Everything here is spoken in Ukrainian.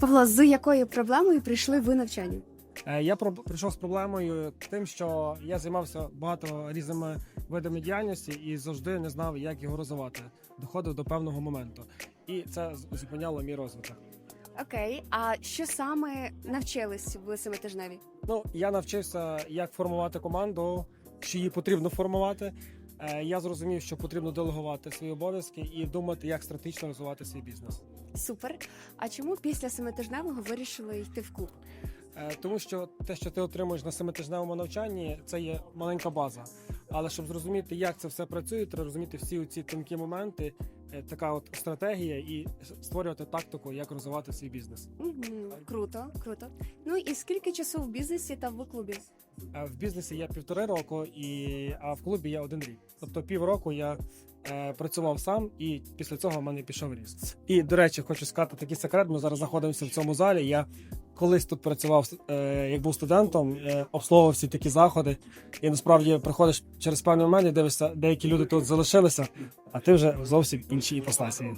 Павло, з якою проблемою прийшли ви навчання? Е, Я прийшов з проблемою тим, що я займався багато різними видами діяльності і завжди не знав, як його розвивати. Доходив до певного моменту, і це зупиняло мій розвиток. Окей, а що саме навчились в семитижневі? Ну я навчився, як формувати команду, що її потрібно формувати. Е, Я зрозумів, що потрібно делегувати свої обов'язки і думати, як стратегічно розвивати свій бізнес. Супер. А чому після семитижневого вирішили йти в клуб? Е, Тому що те, що ти отримуєш на семитижневому навчанні, це є маленька база. Але щоб зрозуміти, як це все працює, треба розуміти всі ці тонкі моменти, е, така от стратегія, і створювати тактику, як розвивати свій бізнес. Угу, круто, круто. Ну і скільки часу в бізнесі та в клубі? Е, В бізнесі я півтори року, і а в клубі я один рік. Тобто півроку я е, працював сам, і після цього в мене пішов ріст. І до речі, хочу сказати такий секрет. Ми зараз знаходимося в цьому залі. Я колись тут працював, е, як був студентом, е, обслуговував всі такі заходи. І насправді приходиш через певний момент і дивишся, деякі люди тут залишилися, а ти вже зовсім іншій іпостасії.